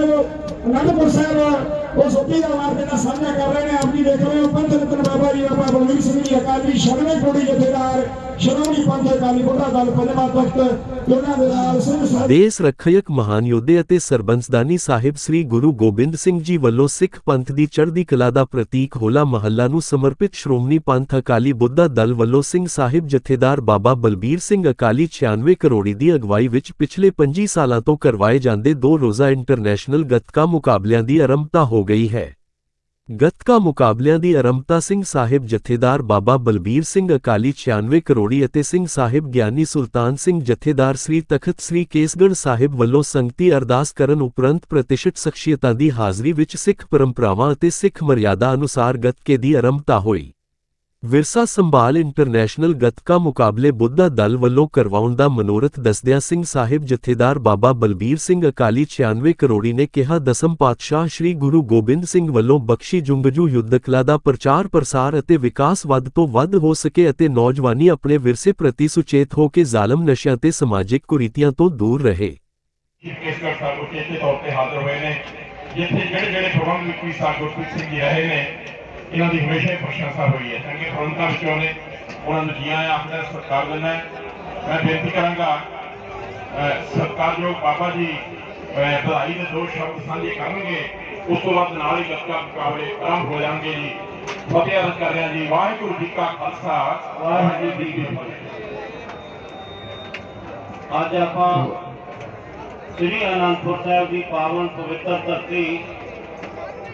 Hello. Anandpur Sahib ਉਹ ਸੋਪੀ ਦਾ ਵਾਰ ਜਿਹੜਾ ਸਾਂਝਾ ਕਰ ਰਹੇ ਨੇ ਆਪ ਜੀ ਦੇਖ ਰਹੇ ਹੋ, ਪੰਥ ਰਤਨ ਬਾਬਾ ਜੀ, ਬਾਬਾ ਬਲਵੀਰ ਸਿੰਘ ਜੀ, ਅਕਾਲੀ ਸ਼ਰਮੇ ਕੋੜੀ ਜਥੇਦਾਰ, ਸ਼੍ਰੋਮਣੀ ਪੰਥ ਅਕਾਲੀ ਬੁੱਢਾ ਦਲ, ਪੰਜਵਾਂ ਤਖਤ ਉਹਨਾਂ ਦੇ ਨਾਲ ਸਿੰਘ ਦੇਸ਼ ਰੱਖਿਅਕ ਮਹਾਨ ਯੋਧੇ ਅਤੇ ਸਰਬੰਸਦਾਨੀ ਸਾਹਿਬ ਸ੍ਰੀ ਗੁਰੂ ਗੋਬਿੰਦ ਸਿੰਘ ਜੀ ਵੱਲੋਂ ਸਿੱਖ ਪੰਥ ਦੀ ਚੜ੍ਹਦੀ ਕਲਾ ਦਾ ਪ੍ਰਤੀਕ ਹੋਲਾ ਮਹੱਲਾ ਨੂੰ ਸਮਰਪਿਤ ਸ਼੍ਰੋਮਣੀ ਪੰਥ ਅਕਾਲੀ ਬੁੱਧਾ ਦਲ ਵੱਲੋਂ ਸਿੰਘ ਸਾਹਿਬ ਜਥੇਦਾਰ ਬਾਬਾ ਬਲਬੀਰ ਸਿੰਘ ਅਕਾਲੀ 96 ਕਰੋੜੀ ਦੀ ਅਗਵਾਈ ਵਿੱਚ ਪਿਛਲੇ 25 ਸਾਲਾਂ ਤੋਂ ਕਰਵਾਏ ਜਾਂਦੇ ਦੋ ਰੋਜ਼ਾ ਇੰਟਰਨੈਸ਼ਨਲ ਗੱਤਕਾ ਮੁਕਾਬਲਿਆਂ ਦੀ ਆਰੰਭਤਾ ਹੋ ਗਈ ਹੈ। ਗੱਤਕਾ ਮੁਕਾਬਲਿਆਂ ਦੀ ਆਰੰਭਤਾ ਸਿੰਘ ਸਾਹਿਬ ਜਥੇਦਾਰ ਬਾਬਾ ਬਲਬੀਰ ਸਿੰਘ ਅਕਾਲੀ 96 ਕਰੋੜੀ ਅਤੇ ਸਿੰਘ ਸਾਹਿਬ ਗਿਆਨੀ ਸੁਲਤਾਨ ਸਿੰਘ ਜਥੇਦਾਰ ਸ੍ਰੀ ਤਖਤ ਸ੍ਰੀ ਕੇਸਗੜ੍ਹ ਸਾਹਿਬ ਵੱਲੋਂ ਸੰਗਤੀ ਅਰਦਾਸ ਕਰਨ ਉਪਰੰਤ ਪ੍ਰਤੀਸ਼ਤ ਸ਼ਖਸੀਅਤਾਂ ਦੀ ਹਾਜ਼ਰੀ ਵਿੱਚ ਸਿੱਖ ਪਰੰਪਰਾਵਾਂ ਅਤੇ ਸਿੱਖ ਮਰਿਆਦਾ ਅਨੁਸਾਰ ਗੱਤਕੇ ਦੀ ਆਰੰਭਤਾ ਹੋਈ। ਵਿਰਸਾ ਸੰਭਾਲ ਇੰਟਰਨੈਸ਼ਨਲ ਗੱਤਕਾ ਮੁਕਾਬਲੇ ਬੁੱਧਾ ਦਲ ਵੱਲੋਂ ਕਰਵਾਉਣ ਦਾ ਮਨੋਰਥ ਦੱਸਦਿਆਂ ਸਿੰਘ ਸਾਹਿਬ ਜਥੇਦਾਰ ਬਾਬਾ ਬਲਬੀਰ ਸਿੰਘ ਅਕਾਲੀ 96 ਕਰੋੜੀ ਨੇ ਕਿਹਾ, ਦਸਮ ਪਾਤਸ਼ਾਹ ਸ੍ਰੀ ਗੁਰੂ ਗੋਬਿੰਦ ਸਿੰਘ ਵੱਲੋਂ ਬਖਸ਼ੀ ਜੁੰਗਜੂ ਯੁੱਧ ਕਲਾ ਦਾ ਪ੍ਰਚਾਰ ਪ੍ਰਸਾਰ ਅਤੇ ਵਿਕਾਸ ਵੱਧ ਤੋਂ ਵੱਧ ਹੋ ਸਕੇ ਅਤੇ ਨੌਜਵਾਨੀ ਆਪਣੇ ਵਿਰਸੇ ਪ੍ਰਤੀ ਸੁਚੇਤ ਹੋ ਕੇ ਜ਼ਾਲਮ ਨਸ਼ਿਆਂ ਤੇ ਸਮਾਜਿਕ ਕੁਰੀਤੀਆਂ ਤੋਂ ਦੂਰ ਰਹੇ। ਕੇਸਗੜ੍ਹ ਸਾਹਿਬ ਉਚੇਚੇ ਤੌਰ ਤੇ ਹਾਜ਼ਰ ਹੋਏ ਨੇ, ਜਿੱਥੇ ਜਿਹੜੇ ਜਿਹੜੇ ਪ੍ਰਬੰਧ ਵਿੱਚ ਸਾਹਿਬ ਗੁਰਪ੍ਰੀਤ ਸਿੰਘ ਜੀ ਰਹੇ ਨੇ ਇਹਨਾਂ ਦੀ ਹਮੇਸ਼ਾ ਹੀ ਪ੍ਰਸ਼ੰਸਾ ਹੋਈ ਹੈ। ਚੰਗੇ ਪ੍ਰਬੰਧਾਂ ਵਿੱਚੋਂ ਨੇ ਉਹਨਾਂ ਨੂੰ ਜੀਆਂ ਆਖਦਾ ਸਤਿਕਾਰ ਦਿੰਦਾ ਮੈਂ ਬੇਨਤੀ ਕਰਾਂਗਾ, ਅਹ ਸਤਿਕਾਰਯੋਗ ਬਾਬਾ ਜੀ ਵਧਾਈ ਦੇ ਦੋ ਸ਼ਬਦ ਸਾਂਝੇ ਕਰਨਗੇ, ਉਸ ਤੋਂ ਬਾਅਦ ਨਾਲ ਹੀ ਗੱਤਕਾ ਮੁਕਾਬਲੇ ਆਰੰਭ ਹੋ ਜਾਣਗੇ ਜੀ। ਫਤਿਹ ਅਰਜ਼ ਕਰ ਰਿਹਾ ਜੀ, ਵਾਹਿਗੁਰੂ ਜੀ ਕਾ ਖਾਲਸਾ, ਵਾਹਿਗੁਰੂ ਜੀ ਕੀ ਫਤਿਹ। ਅੱਜ ਆਪਾਂ ਸ੍ਰੀ ਅਨੰਦਪੁਰ ਸਾਹਿਬ ਦੀ ਪਾਵਨ ਪਵਿੱਤਰ ਧਰਤੀ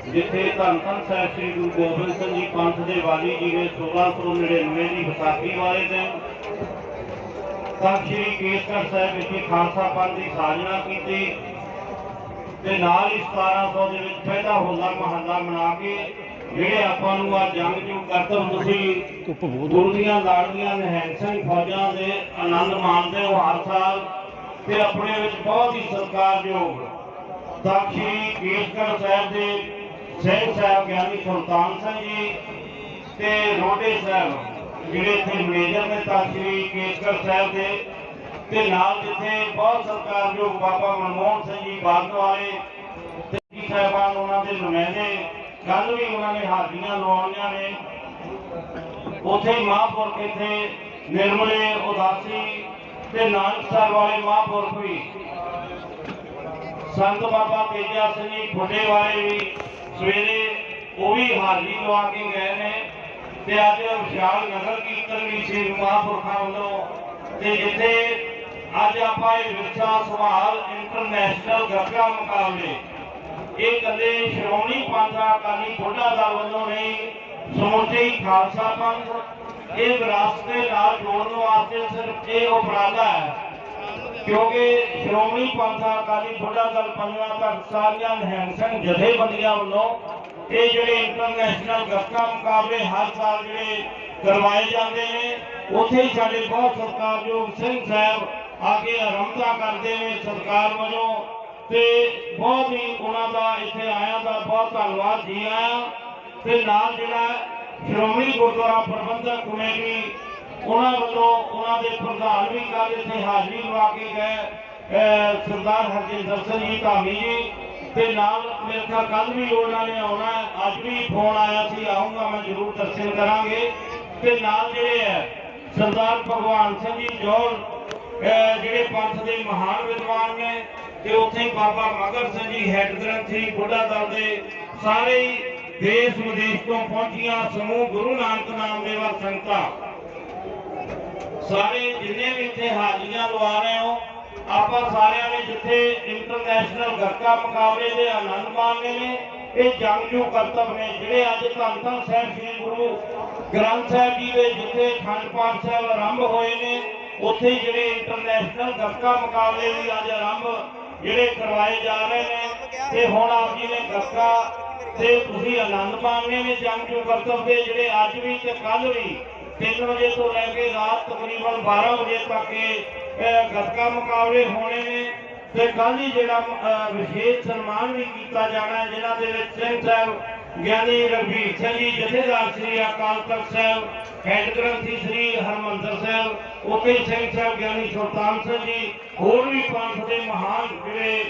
ਜਿੱਥੇ ਧੰਨ ਧੰਨ ਸਾਹਿਬ ਸ੍ਰੀ ਗੁਰੂ ਗੋਬਿੰਦ ਸਿੰਘ ਜੀ ਪੰਥ ਦੇ ਵਾਲੀ ਜੀ ਨੇ 1699 ਦੀ ਵਿਸਾਖੀ ਵਾਲੇ ਦਿਨ ਤਖਤ ਸ੍ਰੀ ਕੇਸਗੜ੍ਹ ਸਾਹਿਬ ਵਿਖੇ ਖਾਲਸਾ ਪੰਥ ਦੀ ਸਾਜਨਾ ਕੀਤੀ ਤੇ ਨਾਲ ਹੀ 1700 ਦੇ ਵਿੱਚ ਪਹਿਲਾ ਹੋਲਾ ਮਹੱਲਾ ਮਨਾ ਕੇ ਜਿਹੜੇ ਆਪਾਂ ਨੂੰ ਆ ਜੰਗ ਜੋ ਕਰਤਵ ਤੁਸੀਂ ਗੁਰੂ ਦੀਆਂ ਲਾੜੀਆਂ ਨਿਹੰਗ ਸਿੰਘ ਫੌਜਾਂ ਦੇ ਆਨੰਦ ਮਾਣਦੇ ਹੋ ਹਰ ਸਾਲ ਤੇ ਆਪਣੇ ਵਿੱਚ ਬਹੁਤ ਹੀ ਸਤਿਕਾਰਯੋਗ ਤਖਤ ਸ੍ਰੀ ਕੇਸਗੜ੍ਹ ਸਾਹਿਬ ਦੇ ਸਿੰਘ ਸਾਹਿਬ ਗਿਆਨੀ ਸੁਲਤਾਨ ਸਿੰਘ ਜੀ ਤੇ ਰੋਡੇ ਸਾਹਿਬ, ਜਿਹੜੇ ਇੱਥੇ ਮੈਨੇਜਰ ਨੇ ਤਖਤ ਸ੍ਰੀ ਸਾਹਿਬ ਦੇ, ਤੇ ਨਾਲ ਜਿੱਥੇ ਬਹੁਤ ਸਤਿਕਾਰਯੋਗ ਬਾਬਾ ਮਨਮੋਹਨ ਸਿੰਘ ਜੀ ਬਾਦਲ ਵਾਲੇ ਤੇ ਜੀ ਸਾਹਿਬਾਨ ਉਹਨਾਂ ਦੇ ਨੁਮਾਇੰਦੇ ਕੱਲ ਵੀ ਉਹਨਾਂ ਨੇ ਹਾਜ਼ਰੀਆਂ ਲਵਾਉਣੀਆਂ ਨੇ। ਉਥੇ ਮਹਾਂਪੁਰਖ ਇੱਥੇ ਨਿਰਮਲੇ ਉਦਾਸੀ ਤੇ ਨਾਨਕ ਸਾਹਿਬ ਵਾਲੇ ਮਹਾਂਪੁਰਖ ਵੀ ਸੰਤ ਬਾਬਾ ਤੇਜਾ ਸਿੰਘ ਜੀ ਫੁੱਟੇ ਵਾਲੇ ਵੀ ਸਵੇਰੇ ਉਹ ਵੀ ਹਾਜ਼ਰੀ ਲਵਾ ਕੇ ਗਏ ਨੇ ਤੇ ਅੱਜ ਵਿਸ਼ਾਲ ਨਗਰ ਕੀਰਤਨ ਵੀ ਸੀ ਮਹਾਂਪੁਰਖਾਂ ਵੱਲੋਂ ਤੇ ਜਿੱਥੇ ਅੱਜ ਆਪਾਂ ਇਹ ਵਿਰਸਾ ਸੰਭਾਲ ਇੰਟਰਨੈਸ਼ਨਲ ਗੱਤਕਾ ਮੁਕਾਬਲੇ, ਇਹ ਕੱਲੇ ਸ਼੍ਰੋਮਣੀ ਪੰਥਾ ਅਕਾਲੀ ਬੁੱਢਾ ਦਲ ਵੱਲੋਂ ਨਹੀਂ, ਸਮੁੱਚੇ ਖਾਲਸਾ ਪੰਥ, ਇਹ ਵਿਰਾਸਤ ਦੇ ਨਾਲ ਜੋੜਨ ਵਾਸਤੇ ਸਿਰਫ ਇਹ ਉਪਰਾਲਾ ਹੈ। ਕਿਉਂਕਿ ਸ਼੍ਰੋਮਣੀ ਪੰਥਾ ਅਕਾਲੀ ਬੁੱਢਾ ਦਲ ਪੰਜਵਾਂ ਤੱਕ ਸਾਰੀਆਂ ਨਿਹੰਗ ਸਿੰਘ ਜਥੇਬੰਦੀਆਂ ਵੱਲੋਂ ਇਹ ਜਿਹੜੇ ਇੰਟਰਨੈਸ਼ਨਲ ਗੱਤਕਾ ਮੁਕਾਬਲੇ ਹਰ ਸਾਲ ਜਿਹੜੇ ਕਰਵਾਏ ਜਾਂਦੇ ਨੇ, ਉੱਥੇ ਹੀ ਸਾਡੇ ਬਹੁਤ ਸਤਿਕਾਰਯੋਗ ਸਿੰਘ ਸਾਹਿਬ ਆ ਕੇ ਆਰੰਭਤਾ ਕਰਦੇ ਨੇ ਸਰਕਾਰ ਵੱਲੋਂ ਤੇ ਬਹੁਤ ਹੀ ਉਹਨਾਂ ਦਾ ਇੱਥੇ ਆਇਆ ਦਾ ਬਹੁਤ ਧੰਨਵਾਦ ਜੀ ਆਇਆ। ਤੇ ਨਾਲ ਜਿਹੜਾ ਸ਼੍ਰੋਮਣੀ ਗੁਰਦੁਆਰਾ ਪ੍ਰਬੰਧਕ ਕਮੇਟੀ ਉਹਨਾਂ ਵੱਲੋਂ ਉਹਨਾਂ ਦੇ ਪ੍ਰਧਾਨ ਵੀ ਕੱਲ ਇੱਥੇ ਹਾਜ਼ਰੀ ਲਵਾ ਕੇ ਗਏ। ਸਰਦਾਰ ਹਰਜਿੰਦਰ ਸਿੰਘ ਜੀ, ਧਾਮੀ ਜੀ, ਤੇ ਨਾਲ ਮੇਰੇ ਖਿਆਲ ਕੱਲ ਵੀ ਉਹਨਾਂ ਨੇ ਆਉਣਾ ਅੱਜ ਵੀ ਫੋਨ ਆਇਆ ਸੀ ਆਉਂਗਾ ਮੈਂ ਜ਼ਰੂਰ ਦਰਸ਼ਨ ਕਰਾਂਗੇ। ਤੇ ਨਾਲ ਜਿਹੜੇ ਹੈ, ਸਰਦਾਰ ਭਗਵਾਨ ਸਿੰਘ ਜੀ ਜੋਲ ਜਿਹੜੇ ਪੰਥ ਦੇ ਮਹਾਨ ਵਿਦਵਾਨ ਨੇ, ਤੇ ਉੱਥੇ ਬਾਬਾ ਮਗਰ ਸਿੰਘ ਜੀ, ਹੈੱਡ ਗ੍ਰੰਥੀ ਬੁੱਢਾ ਦਲ ਦੇ ਸਾਰੇ ਦੇਸ਼ ਵਿਦੇਸ਼ ਤੋਂ ਪਹੁੰਚੀਆਂ ਸਮੂਹ ਗੁਰੂ ਨਾਨਕ ਨਾਮ ਦੇਵਾ ਸੰਗਤਾਂ। ਸਾਰੇ ਜਿੰਨੇ ਵੀ ਇੱਥੇ ਹਾਜ਼ਰੀਆਂ ਲਵਾ ਰਹੇ ਹੋ, ਆਪਾਂ ਸਾਰਿਆਂ ਨੇ ਜਿੱਥੇ ਇੰਟਰਨੈਸ਼ਨਲ ਗੱਤਕਾ ਮੁਕਾਬਲੇ ਦੇ ਆਨੰਦ ਮਾਣਨੇ ਨੇ, ਇਹ ਜੰਗਜੂ ਕਰਤਵ ਨੇ, ਜਿਹੜੇ ਅੱਜ ਧੰਨ ਧੰਨ ਸਾਹਿਬ ਸ੍ਰੀ ਗੁਰੂ ਗ੍ਰੰਥ ਸਾਹਿਬ ਜੀ ਦੇ ਜਿੱਥੇ ਅਖੰਡ ਪਾਠ ਸਾਹਿਬ ਆਰੰਭ ਹੋਏ ਨੇ, ਉੱਥੇ ਜਿਹੜੇ ਇੰਟਰਨੈਸ਼ਨਲ ਗੱਤਕਾ ਮੁਕਾਬਲੇ ਵੀ ਅੱਜ ਆਰੰਭ ਜਿਹੜੇ ਕਰਵਾਏ ਜਾ ਰਹੇ ਨੇ, ਤੇ ਹੁਣ ਆਪ ਜੀ ਨੇ ਗੱਤਕਾ ਤੇ ਤੁਸੀਂ ਆਨੰਦ ਮਾਣਨੇ ਨੇ ਜੰਗਜੂ ਕਰਤੱਵ ਦੇ, ਜਿਹੜੇ ਅੱਜ ਵੀ ਤੇ ਕੱਲ ਵੀ 3 ਵਜੇ ਤੋਂ ਲੈ ਕੇ ਰਾਤ ਤਕਰੀਬਨ 12 ਵਜੇ ਤੱਕ ਇਹ ਗੱਤਕਾ ਮੁਕਾਬਲੇ ਹੋਣੇ ਨੇ। ਤੇ ਕੱਲ ਹੀ ਜਿਹੜਾ ਵਿਸ਼ੇਸ਼ ਸਨਮਾਨ ਵੀ ਕੀਤਾ ਜਾਣਾ ਹੈ, ਜਿਨ੍ਹਾਂ ਦੇ ਵਿੱਚ ਸਿੰਘ ਸਾਹਿਬ, ਗਿਆਨੀ ਰਘਬੀਰ ਸਿੰਘ ਜੀ, ਜਥੇਦਾਰ ਸ੍ਰੀ ਅਕਾਲ ਤਖਤ ਸਾਹਿਬ, ਹੈਡ ਗ੍ਰੰਥੀ ਸ੍ਰੀ ਹਰਮੰਦਰ ਸਾਹਿਬ, ਉੱਥੇ ਸਿੰਘ ਸਾਹਿਬ, ਗਿਆਨੀ ਸੁਲਤਾਨ ਸਿੰਘ ਜੀ, ਹੋਰ ਵੀ ਪੰਥ ਦੇ ਮਹਾਨ ਜਿਹੜੇ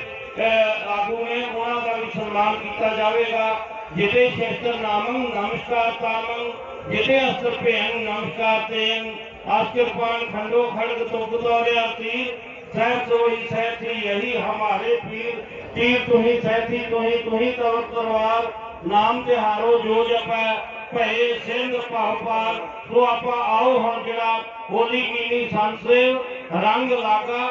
ਆਗੂ ਨੇ, ਉਹਨਾਂ ਦਾ ਵੀ ਸਨਮਾਨ ਕੀਤਾ ਜਾਵੇਗਾ। ਜਿਤੇ ਸ਼ਸਤਰ ਨਾਮੰ ਨਮਸਕਾਰ ਤਾਮੰ ਜਿਤੇ ਅਸਤਰ ਭੇਨ ਨਮਸਕਾਰ ਤੇਨ ਆਸ਼ਕਿਰਪਾਨ ਖੰਡੋ ਖੜਗ ਤੁਕ ਤੋਰਿਆ ਤੀਰ, ਸਹਿਬ ਸੋਈ ਸਹਿਥੀ ਯਹੀ ਹਮਾਰੇ ਪੀਰ। ਤੀਰ ਤੁਹੀ ਸਹਿਥੀ ਤੁਹੀ ਤੁਹੀ ਤਵਰ ਤਲਵਾਰ, ਨਾਮ ਤਿਹਾਰੋ ਜੋ ਜਪੈ, ਭਏ ਸਿੰਘ ਭਾਵ ਸੋ ਆਪਾਂ ਆਓ ਹੁਣ ਜਿਹੜਾ ਹੋਲੀ ਕੀਨੀ ਸੰਸੇਵ ਰੰਗ ਲਾਗਾ,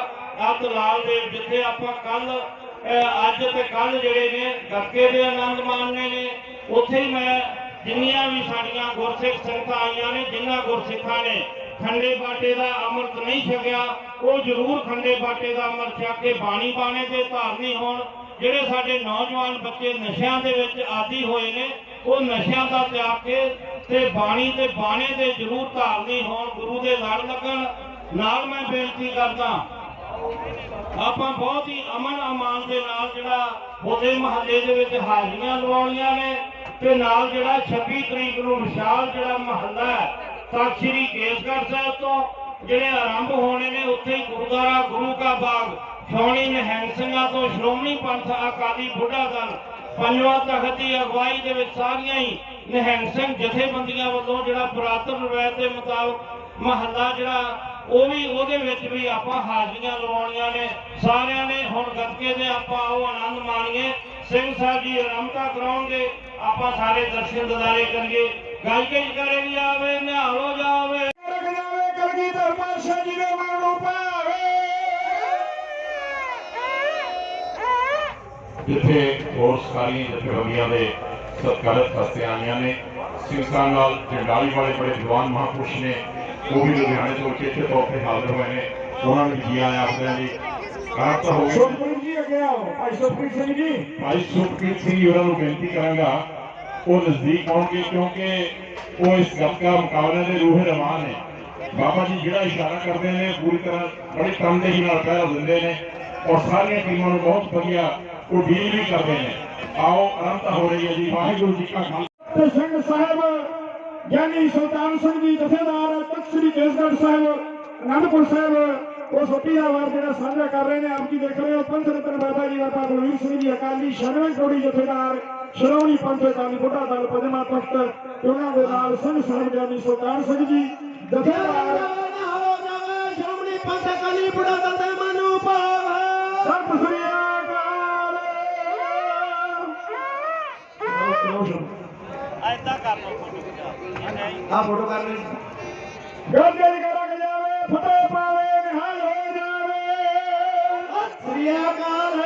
ਅੱਤ ਲਾਲ ਦੇ ਜਿੱਥੇ ਆਪਾਂ ਕੱਲ ਅੱਜ ਤੇ ਕੱਲ ਜਿਹੜੇ ਨੇ ਗੱਕੇ ਦੇ ਆਨੰਦ ਮਾਣਨੇ ਨੇ। ਉੱਥੇ ਹੀ ਮੈਂ ਜਿੰਨੀਆਂ ਵੀ ਸਾਡੀਆਂ ਗੁਰਸਿੱਖ ਸੰਗਤਾਂ ਆਈਆਂ ਨੇ ਜਿਨ੍ਹਾਂ ਗੁਰਸਿੱਖਾਂ ਨੇ ਖੰਡੇ ਬਾਟੇ ਦਾ ਅੰਮ੍ਰਿਤ ਨਹੀਂ ਛਕਿਆ, ਉਹ ਜ਼ਰੂਰ ਖੰਡੇ ਬਾਟੇ ਦਾ ਅੰਮ੍ਰਿਤ ਛਕ ਕੇ ਬਾਣੀ ਬਾਣੇ ਤੇ ਧਾਰਨੀ ਹੋਣ। ਜਿਹੜੇ ਸਾਡੇ ਨੌਜਵਾਨ ਬੱਚੇ ਨਸ਼ਿਆਂ ਦੇ ਵਿੱਚ ਆਦੀ ਹੋਏ ਨੇ, ਉਹ ਨਸ਼ਿਆਂ ਦਾ ਤਿਆਗ ਕੇ ਤੇ ਬਾਣੀ ਤੇ ਬਾਣੇ ਦੇ ਜ਼ਰੂਰ ਧਾਰਨੀ ਹੋਣ, ਗੁਰੂ ਦੇ ਲੜ ਲੱਗਣ। ਨਾਲ ਮੈਂ ਬੇਨਤੀ ਕਰਦਾ ਆਪਾਂ ਬਹੁਤ ਹੀ ਅਮਨ ਅਮਾਨ ਦੇ ਨਾਲ ਜਿਹੜਾ ਉਹਦੇ ਮਹੱਲੇ ਦੇ ਵਿੱਚ ਹਾਜ਼ਰੀਆਂ ਲਵਾਉਣੀਆਂ ਨੇ ਤੇ ਨਾਲ ਜਿਹੜਾ 26 ਤਰੀਕ ਨੂੰ ਵਿਸ਼ਾਲ ਜਿਹੜਾ ਮਹੱਲਾ ਹੈ ਸ੍ਰੀ ਕੇਸਗੜ੍ਹ ਸਾਹਿਬ ਤੋਂ ਜਿਹੜੇ ਆਰੰਭ ਹੋਣੇ ਨੇ, ਉੱਥੇ ਹੀ ਗੁਰਦੁਆਰਾ ਗੁਰੂ ਕਾ ਬਾਗ ਛਾਉਣੀ ਨਿਹੰਗ ਸਿੰਘਾਂ ਤੋਂ ਸ਼੍ਰੋਮਣੀ ਪੰਥ ਅਕਾਲੀ ਬੁੱਢਾ ਦਲ, ਪੰਜਵਾਂ ਤਖਤ ਦੀ ਅਗਵਾਈ ਦੇ ਵਿੱਚ ਸਾਰੀਆਂ ਹੀ ਨਿਹੰਗ ਸਿੰਘ ਜਥੇਬੰਦੀਆਂ ਵੱਲੋਂ ਜਿਹੜਾ ਪੁਰਾਤਨ ਰਵਾਇਤ ਦੇ ਮੁਤਾਬਕ ਮਹੱਲਾ ਜਿਹੜਾ ਉਹ ਵੀ ਉਹਦੇ ਵਿੱਚ ਵੀ ਆਪਾਂ ਹਾਜ਼ਰੀਆਂ ਲਵਾਉਣੀਆਂ ਨੇ। ਸਾਰਿਆਂ ਨੇ ਹੁਣ ਗੱਤਕੇ ਦੇ ਆਪਾਂ ਉਹ ਆਨੰਦ ਮਾਣੀਏ। ਸਿੰਘ ਸਾਹਿਬ ਜੀ ਆਰੰਭਤਾ ਕਰਾਉਣਗੇ। ਆਪਾਂ ਸਾਰੇ ਦਰਸ਼ਨ ਦਿਦਾਰੇ ਕਰੀਏ। ਗੱਲ ਕੇ ਕਰੇ ਵੀ ਆਵੇ ਨਿਹਾਲੋ ਜਾਵੇ। ਕਰਕ ਜਾਵੇ ਕਲਗੀਧਰ ਪਾਤਸ਼ਾਹ ਜੀ ਦੇ ਮਨ ਨੂੰ ਭਾਵੇ। ਜਿੱਥੇ ਹੋਰ ਸਾਰੀਆਂ ਜਥੇਬੰਦੀਆਂ ਦੇ ਸਤਿਕਾਰਤ ਹਸਤੇ ਆਈਆਂ ਨੇ ਸਿੰਘਾਂ ਨਾਲ ਜੰਡਾਲੀ ਵਾਲੇ ਬੜੇ ਜਵਾਨ ਮਹਾਂਪੁਰਸ਼ ਨੇ। ਉਹ ਵੀ ਲੁਧਿਆਣੇ ਤੋਂ ਤੌਰ ਤੇ ਹਾਜ਼ਰ ਹੋਏ ਨੇ ਉਹਨਾਂ ਨੂੰ ਜੀ ਆਇਆਂ ਆਖਦਿਆਂ ਜੀ ਆਪ ਤਾਂ ਹੋ ਗਏ। ਸੁਖਪ੍ਰੀਤ ਜੀ ਅੱਗੇ ਆਓ। ਭਾਈ ਸੁਖਪ੍ਰੀਤ ਸਿੰਘ ਜੀ। ਭਾਈ ਸੁਖਪ੍ਰੀਤ ਸਿੰਘ ਜੀ ਹੋਰਾਂ ਨੂੰ ਬੇਨਤੀ ਕਰਾਂਗਾ ਉਹ ਨਜ਼ਦੀਕ ਆਉਣਗੇ ਕਿਉਂਕਿ ਉਹ ਇਸ ਗੱਤਕਾ ਮੁਕਾਬਲੇ ਦੇ ਰੂਹ ਰਵਾਨ ਨੇ। ਬਾਬਾ ਜੀ ਜਿਹੜਾ ਇਸ਼ਾਰਾ ਕਰਦੇ ਨੇ ਪੂਰੀ ਤਰ੍ਹਾਂ ਬੜੀ ਤਨਦੇਹੀ ਨਾਲ ਪਹਿਰਾ ਦਿੰਦੇ ਨੇ ਔਰ ਸਾਰੀਆਂ ਟੀਮਾਂ ਨੂੰ ਬਹੁਤ ਵਧੀਆ ਉਹ ਡੀਲ ਵੀ ਕਰਦੇ ਨੇ। ਆਓ ਆਰੰਭਤਾ ਹੋ ਰਹੀ ਹੈ ਜੀ। ਵਾਹਿਗੁਰੂ ਜੀ ਕਾ ਖਾਲਸਾ। ਸਿੰਘ ਸਾਹਿਬ ਗਿਆਨੀ ਸੁਲਤਾਨ ਸਿੰਘ ਜੀ ਜਥੇਦਾਰ ਤਖਤ ਸ੍ਰੀ ਕੇਸਗੜ੍ਹ ਸਾਹਿਬ ਅਨੰਦਪੁਰ ਸਾਹਿਬ ਉਹ ਸੋਪੀ ਦਾ ਵਾਰ ਜਿਹੜਾ ਸਾਂਝਾ ਕਰ ਰਹੇ ਨੇ ਆਪ ਜੀ ਦੇਖ ਰਹੇ ਹੋ ਪੰਥ ਰਤਨ ਬਾਬਾ ਜੀ ਬਾਬਾ ਬਲਵੀਰ ਸਿੰਘ ਜੀ ਅਕਾਲੀ ਸ਼ਰਮੇ ਕੋੜੀ ਜਥੇਦਾਰ ਸ਼੍ਰੋਮਣੀ ਪੰਥ ਅਕਾਲੀ ਬੁੱਢਾ ਦਲ ਪੰਜਵਾਂ ਤਖਤ ਉਹਨਾਂ ਦੇ ਨਾਲ ਸਿੰਘ ਸਾਹਿਬ ਗਿਆਨੀ ਸੁਲਤਾਨ ਸਿੰਘ ਜੀ ਜਥੇਦਾਰ। ਸ਼੍ਰੋਮਣੀ ਪੰਥ ਅਕਾਲੀ। ਬੁੱਢਾ ਦਲ ਦੇ ਮਨੂ ਸਤਿ ਸ੍ਰੀ ਅਕਾਲ ਐਦਾਂ ਕਰ ਲਓ ਫੋਟੋ ਆ ਫੋਟੋ ਕਰ ਲਈ। ਗੱਜੇ ਕਰਾ ਕੇ ਜਾਵੇ ਫਤਿਹ ਪਾਵੇ ਨਿਹਾਲ ਹੋ ਜਾਵੇ। ਸ੍ਰੀ ਅਕਾਲ।